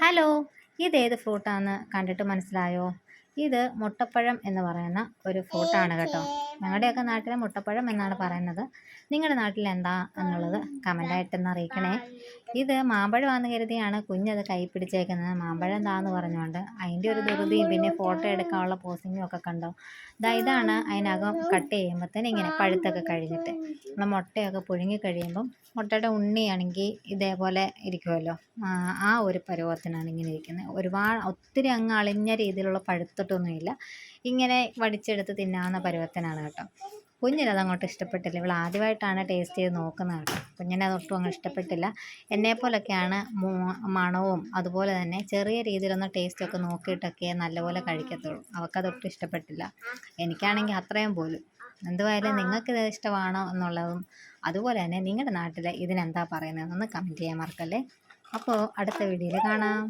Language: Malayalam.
ഹലോ ഇതേത് ഫ്രൂട്ടാന്ന് കണ്ടിട്ട് മനസ്സിലായോ? ഇത് മുട്ടപ്പഴം എന്ന് പറയുന്ന ഒരു ഫ്രൂട്ടാണ് കേട്ടോ. ഞങ്ങളുടെയൊക്കെ നാട്ടിൽ മുട്ടപ്പഴം എന്നാണ് പറയുന്നത്. നിങ്ങളുടെ നാട്ടിൽ എന്താ എന്നുള്ളത് കമന്റായിട്ടൊന്ന് അറിയിക്കണേ. ഇത് മാമ്പഴമാണെന്ന് കരുതിയാണ് കുഞ്ഞത് കൈ പിടിച്ചേക്കുന്നത്. മാമ്പഴം എന്താന്ന് പറഞ്ഞുകൊണ്ട് അതിന്റെ ഒരു ധൃതിയും പിന്നെ ഫോട്ടോ എടുക്കാനുള്ള പോസിങ്ങും ഒക്കെ കണ്ടോ? ഇതാ ഇതാണ് അതിനകം കട്ട് ചെയ്യുമ്പോഴത്തേന് ഇങ്ങനെ പഴുത്തൊക്കെ കഴിഞ്ഞിട്ട്. നമ്മൾ മുട്ടയൊക്കെ പുഴുങ്ങി കഴിയുമ്പം മുട്ടയുടെ ഉണ്ണിയാണെങ്കിൽ ഇതേപോലെ ഇരിക്കുമല്ലോ ആ ഒരു പരുവത്തിനാണ് ഇങ്ങനെ ഇരിക്കുന്നത്. ഒരുപാട് ഒത്തിരി അങ്ങ് അളിഞ്ഞ രീതിയിലുള്ള പഴുത്തിട്ടൊന്നുമില്ല. ഇങ്ങനെ വടിച്ചെടുത്ത് തിന്നാവുന്ന പരുവത്തിനാണ് കേട്ടോ. കുഞ്ഞിനത് അങ്ങോട്ട് ഇഷ്ടപ്പെട്ടില്ല. ഇവൾ ആദ്യമായിട്ടാണ് ടേസ്റ്റ് ചെയ്ത് നോക്കുന്നത് കേട്ടോ. കുഞ്ഞിനെ അതൊട്ടും അങ്ങ് ഇഷ്ടപ്പെട്ടില്ല. എന്നെപ്പോലൊക്കെയാണ് മണവും അതുപോലെ തന്നെ ചെറിയ രീതിയിലൊന്ന് ടേസ്റ്റൊക്കെ നോക്കിയിട്ടൊക്കെ നല്ലപോലെ കഴിക്കത്തുള്ളൂ. അവൾക്കതൊട്ടും ഇഷ്ടപ്പെട്ടില്ല. എനിക്കാണെങ്കിൽ അത്രയും പോലും. എന്തുവായാലും നിങ്ങൾക്ക് ഇഷ്ടമാണോ എന്നുള്ളതും അതുപോലെ തന്നെ നിങ്ങളുടെ നാട്ടിൽ ഇതിനെന്താ പറയുന്നതെന്നൊന്ന് കമന്റ് ചെയ്യാൻ മറക്കല്ലേ? അപ്പോൾ അടുത്ത വീഡിയോയിൽ കാണാം.